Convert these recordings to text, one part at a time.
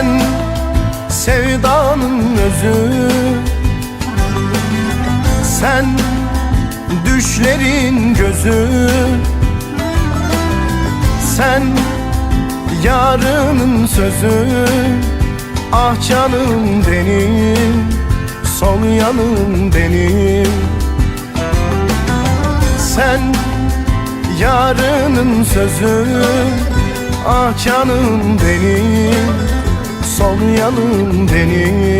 sen sevdanın özü. Sen düşlerin gözü. Sen yarının sözü. Ah canım benim Sol yanım benim. Sen yarının sözü. Ah canım benim. Son yanım benim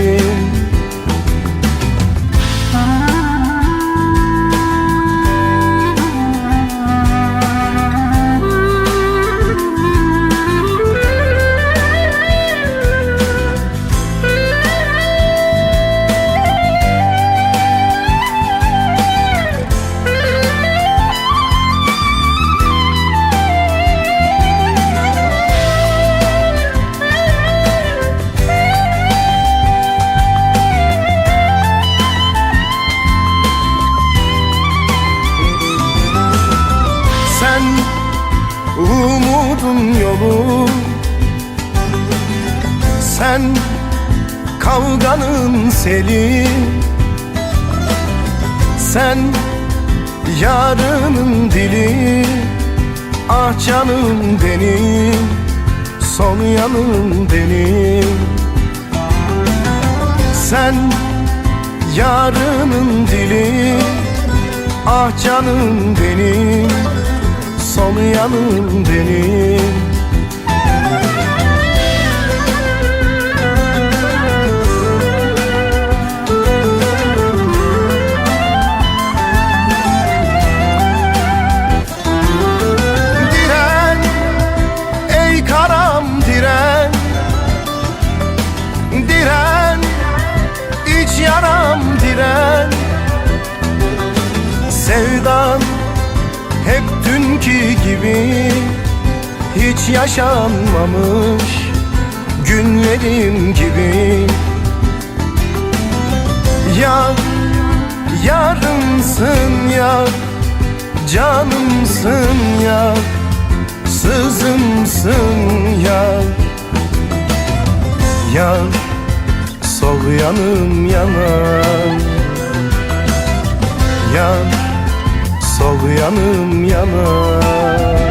umudun yolu. Sen kavganın seli. Sen yarının dili. Ah canım benim Son yanım benim Sen yarının dili. Ah canım benim Son yanım benim. Diren ey karam diren. Diren iç yaram diren. Sevdan hep dünkü gibi Hiç yaşanmamış günlerim gibi. Yar, yarımsın yar Canımsın yar Sızımsın yar Yar sol yanım yanar. Yar sol yanım yanar